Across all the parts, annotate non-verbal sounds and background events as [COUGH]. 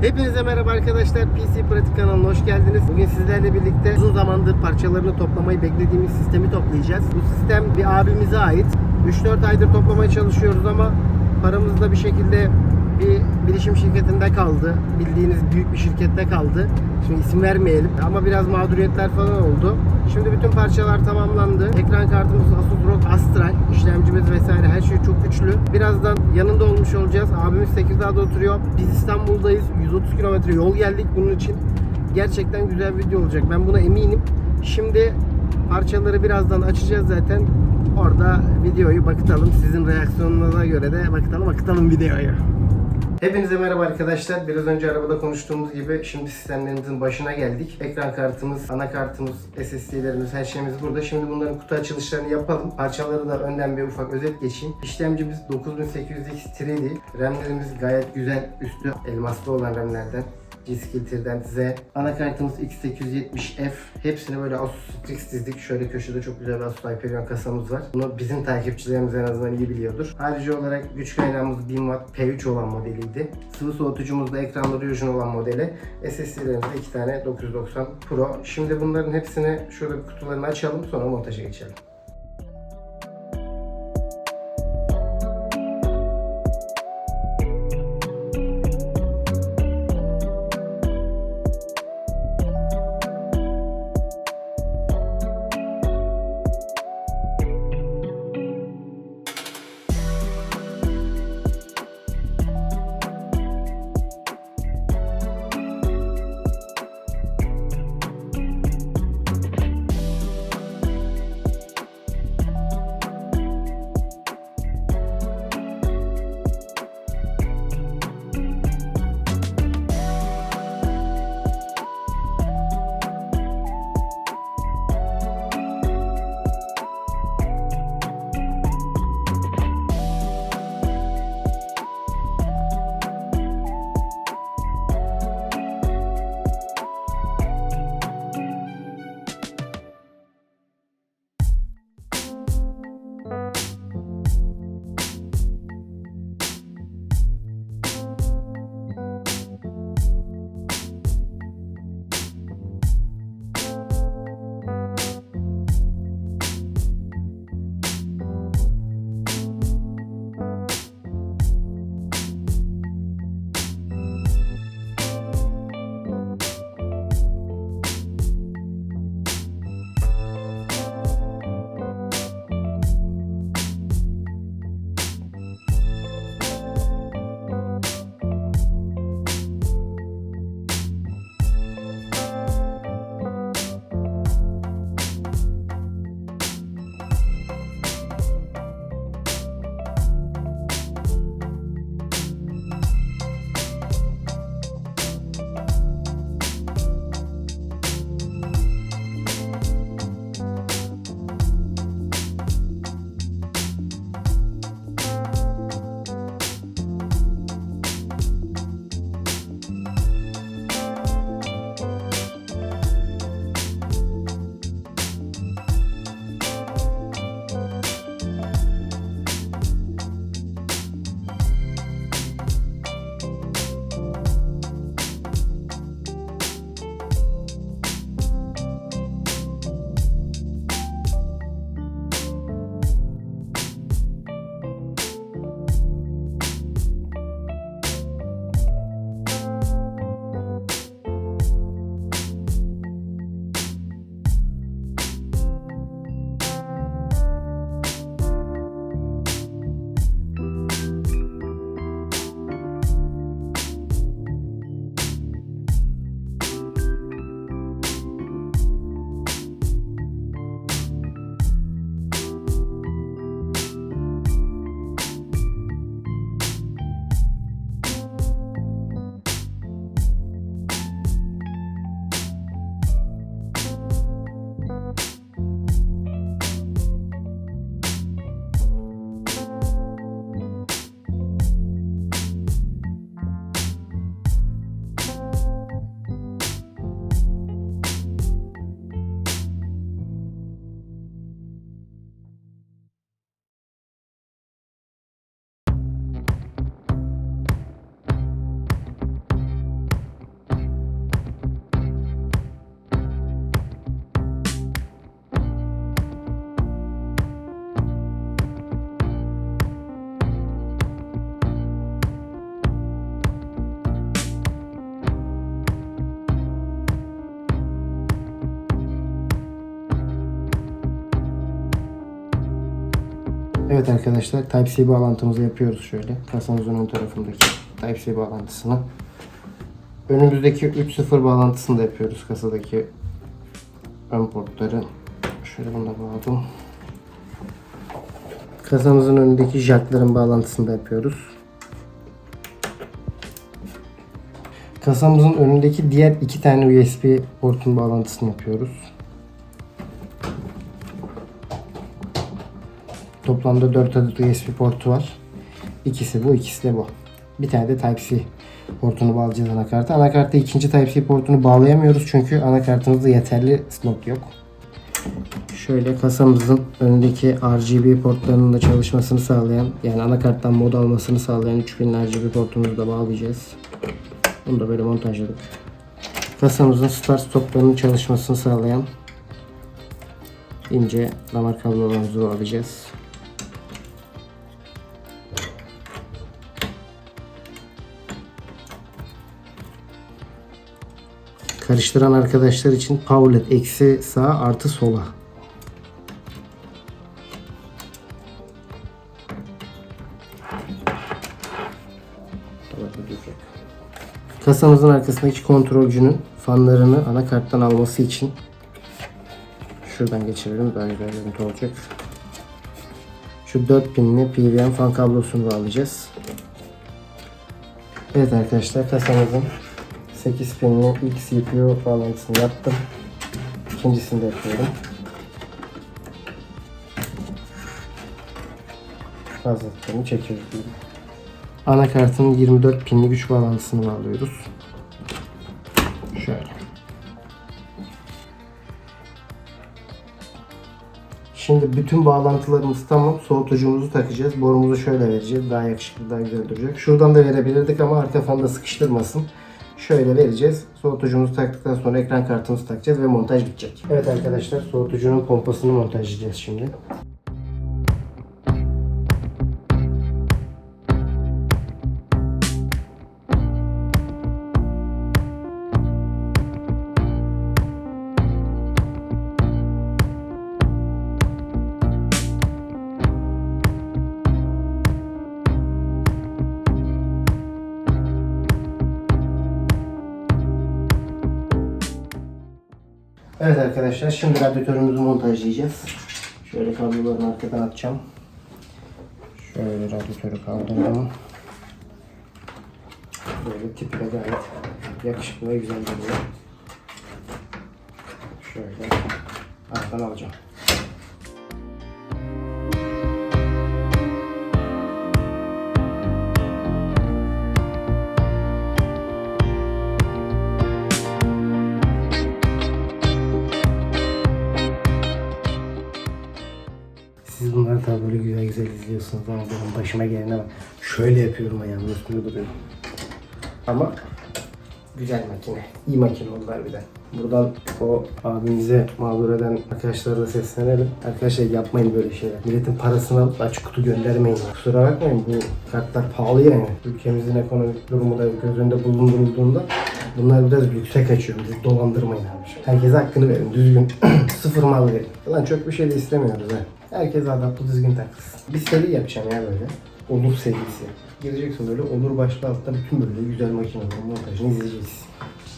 Hepinize merhaba arkadaşlar. PC Pratik kanalına hoş geldiniz. Bugün sizlerle birlikte uzun zamandır parçalarını toplamayı beklediğimiz sistemi toplayacağız. Bu sistem bir abimize ait. 3-4 aydır toplamaya çalışıyoruz ama paramız da bir şekilde bir bilişim şirketinde kaldı. Bildiğiniz büyük bir şirkette kaldı. Şimdi isim vermeyelim ama biraz mağduriyetler falan oldu. Şimdi bütün parçalar tamamlandı. Ekran kartımız Asus ROG Astral, işlemcimiz vesaire her şey çok güçlü. Birazdan yanında olmuş olacağız. Abimiz Tekirdağ'da oturuyor. Biz İstanbul'dayız. 130 kilometre yol geldik bunun için. Gerçekten güzel bir video olacak. Ben buna eminim. Şimdi parçaları birazdan açacağız zaten. Orada videoyu bakıtalım. Sizin reaksiyonunuza göre de bakıtalım, bakıtalım videoyu. Hepinize merhaba arkadaşlar. Biraz önce arabada konuştuğumuz gibi şimdi sistemlerimizin başına geldik. Ekran kartımız, anakartımız, SSD'lerimiz, her şeyimiz burada. Şimdi bunların kutu açılışlarını yapalım. Parçaları da önden bir ufak özet geçeyim. İşlemcimiz 9800X 3D. RAM'lerimiz gayet güzel. Üstü elmaslı olan RAM'lerden. G-Skillter'den Z. Anakartımız X870F. Hepsini böyle Asus Strix dizdik. Şöyle köşede çok güzel bir Asus Hyperion kasamız var. Bunu bizim takipçilerimiz en azından iyi biliyordur. Harici olarak güç kaynağımız 1000 Watt P3 olan modeliydi. Sıvı soğutucumuz da ekranlı Fusion olan modeli. SSD'lerimiz 2 tane 990 Pro. Şimdi bunların hepsini şöyle bir kutularını açalım sonra montaja geçelim. Evet arkadaşlar Type-C bağlantımızı yapıyoruz şöyle. Kasamızın ön tarafındaki Type-C bağlantısını. Önümüzdeki 3.0 bağlantısını da yapıyoruz kasadaki ön portları. Şöyle bunu da bağladım. Kasamızın önündeki jackların bağlantısını da yapıyoruz. Kasamızın önündeki diğer iki tane USB portun bağlantısını yapıyoruz. Toplamda 4 adet USB portu var. İkisi bu, ikisi de bu. Bir tane de Type-C portunu bağlayacağız anakarta. Anakartta ikinci Type-C portunu bağlayamıyoruz çünkü anakartımızda yeterli slot yok. Şöyle kasamızın önündeki RGB portlarının da çalışmasını sağlayan yani anakarttan mod almasını sağlayan 3000 RGB portumuzu da bağlayacağız. Bunu da böyle montajladık. Kasamızın start stoplarının çalışmasını sağlayan ince damar kablolarımızı bağlayacağız. Karıştıran arkadaşlar için Paulet eksi sağ artı sola. Kasamızın arkasındaki kontrolcünün fanlarını anakarttan alması için şuradan geçirelim daha güzel görüntü olacak. Şu 4 pinli PWM fan kablosunu bağlayacağız. Evet arkadaşlar kasamızın 8 pinli ilk CPU bağlantısını yaptım. İkincisini de yapıyorum. Fazlalıklarını çekiyoruz. Anakartın 24 pinli güç bağlantısını bağlıyoruz. Şöyle. Şimdi bütün bağlantılarımız tamam. Soğutucumuzu takacağız. Borumuzu şöyle vereceğiz. Daha yakışıklı, daha güzel duracak. Şuradan da verebilirdik ama arka fanda sıkıştırmasın. Şöyle vereceğiz. Soğutucumuzu taktıktan sonra ekran kartımızı takacağız ve montaj bitecek. Evet arkadaşlar soğutucunun pompasını montajlayacağız şimdi. Evet arkadaşlar şimdi radyatörümüzü montajlayacağız. Şöyle kablolarını arkadan atacağım. Şöyle radyatörü kaldırdım. Böyle tipi de gayet yakışıklı ve güzel duruyor. Şöyle arkadan alacağım. Ama benim başıma gelene bak. Şöyle yapıyorum ayağımın üstünde duruyor. Ama güzel makine. İyi makine oldular bir de. Buradan o abimize mağdur eden arkadaşlara da seslenelim. Arkadaşlar yapmayın böyle şeyler. Milletin parasını açık kutu göndermeyin. Kusura bakmayın bu kartlar pahalı yani. Ülkemizin ekonomik durumu da göz önünde bulundurulduğunda bunlar biraz lükse kaçıyor. Bizi dolandırmayın abi. Herkese hakkını verin. Düzgün [CLEARS THROAT] sıfır mal verin. Lan çok bir şey de istemiyoruz ha. Herkes adaplı düzgün takılsın. Bir seri yapacağım ya böyle. Olur serisi. Gireceksin böyle olur başlı altta bütün böyle güzel makinelerin montajını izleyeceğiz.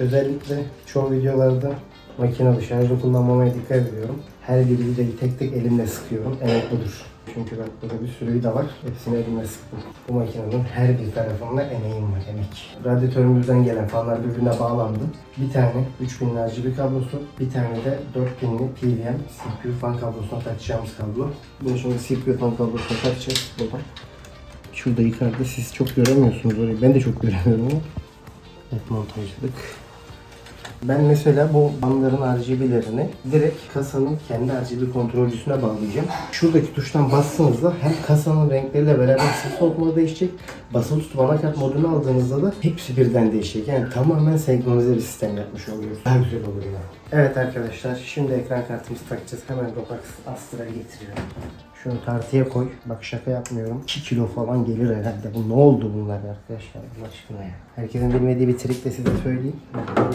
Özellikle çoğu videolarda makinalı şarjlı kullanmamaya dikkat ediyorum. Her bir vidayı tek tek elimle sıkıyorum. Evet budur. Çünkü bak burada bir sürü vida var. Hepsini elimle sıktım. Bu makinenin her bir tarafında emeğim var emek. Radyatörümüzden gelen fanlar birbirine bağlandı. Bir tane 3000 RGB kablosu, bir tane de 4000'li PWM CPU fan kablosuna takacağımız kablo. Bunu şimdi CPU fan kablosuna takacağız buradan. Şurada yukarıda siz çok göremiyorsunuz orayı. Ben de çok göremiyorum ama. Evet montajladık. Ben mesela bu bandların RGB'lerini direkt kasanın kendi RGB kontrolcüsüne bağlayacağım. Şuradaki tuştan bastığınızda hem kasanın renkleriyle beraber ses soğutma değişecek. Basılı tutup anakart modunu aldığınızda da hepsi birden değişecek. Yani tamamen senkronize bir sistem yapmış oluyoruz. Daha güzel olur ya. Evet arkadaşlar şimdi ekran kartımızı takacağız. Hemen Ropax Astra'yı getiriyorum. Şunu tartıya koy. Bak şaka yapmıyorum. 2 kilo falan gelir herhalde. Bu ne oldu bunlar arkadaşlar Allah aşkına ya. Herkesin bilmediği bir trik de size söyleyeyim. Bak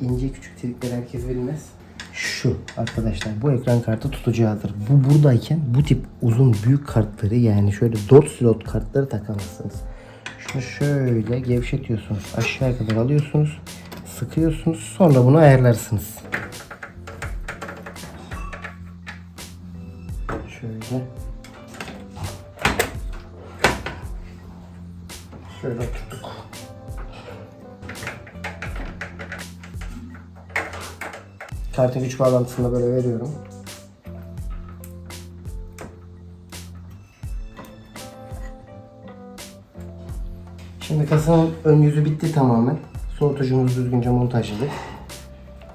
ince küçük trikleri herkes bilmez. şu arkadaşlar. Bu ekran kartı tutucuğudur. Bu buradayken bu tip uzun büyük kartları yani şöyle 4 slot kartları takamazsınız. Şunu şöyle gevşetiyorsunuz. Aşağıya kadar alıyorsunuz. Sıkıyorsunuz. Sonra bunu ayarlarsınız. Şöyle. Şöyle tuttuk. Kartın güç bağlantısını da böyle veriyorum. Şimdi kasanın ön yüzü bitti tamamen. Soğutucumuzu düzgünce montajladık.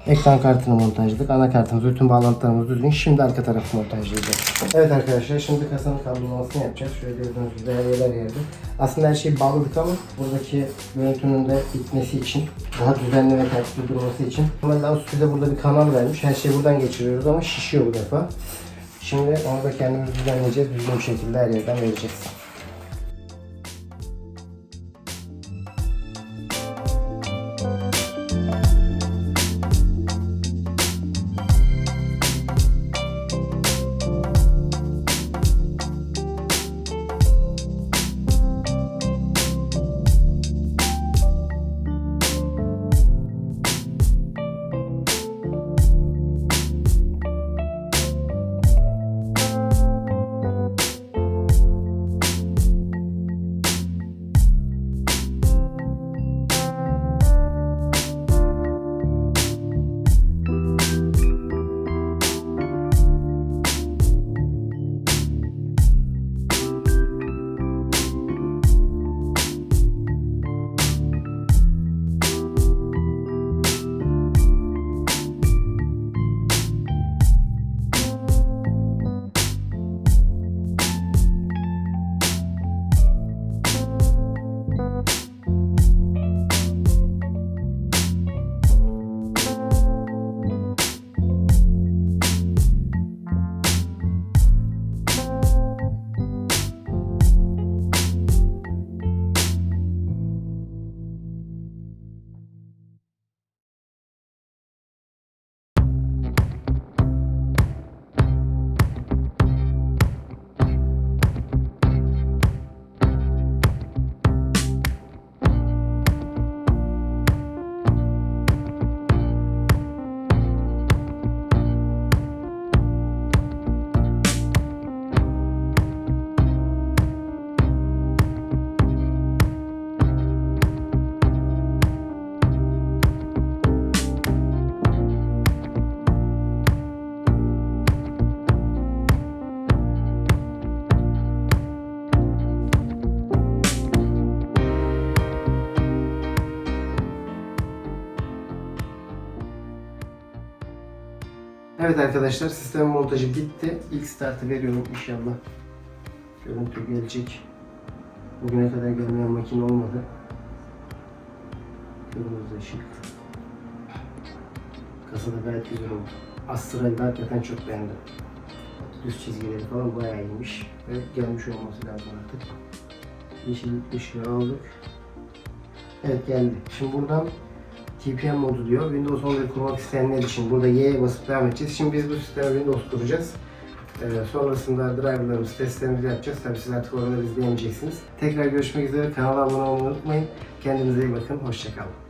Ekran kartını montajladık. Anakartımız, bütün bağlantılarımız düzgün. Şimdi arka tarafı montajlayacağız. Evet arkadaşlar şimdi kasanın kablolamasını yapacağız. Şöyle gördüğünüz gibi yerler yerde. Aslında her şeyi bağladık ama buradaki görüntünün de gitmesi için daha düzenli ve tertipli durması için. Normalde Asus'ta burada bir kanal vermiş. Her şeyi buradan geçiriyoruz ama şişiyor bu defa. Şimdi onu da kendimiz düzenleyeceğiz. Düzgün bir şekilde her yerden vereceğiz. Evet arkadaşlar sistem montajı bitti. İlk startı veriyorum inşallah. Görüntü gelecek. Bugüne kadar gelmeyen makine olmadı. Kırmızı ışık. Kasada gayet güzel oldu. Astral'de hakikaten çok beğendim. Düz çizgileri falan bayağı iyiymiş. Ve gelmiş olması lazım artık. Yeşil ışığı aldık. Evet geldi. Şimdi buradan TPM modu diyor. Windows 11 kurmak isteyenler için burada Y'ye basıp devam edeceğiz. Şimdi biz bu sisteme Windows kuracağız. Ee, sonrasında driverlarımızı, testlerimizi yapacağız. Tabii siz artık oraları izleyemeyeceksiniz. Tekrar görüşmek üzere. Kanala abone olmayı unutmayın. Kendinize iyi bakın. Hoşçakalın.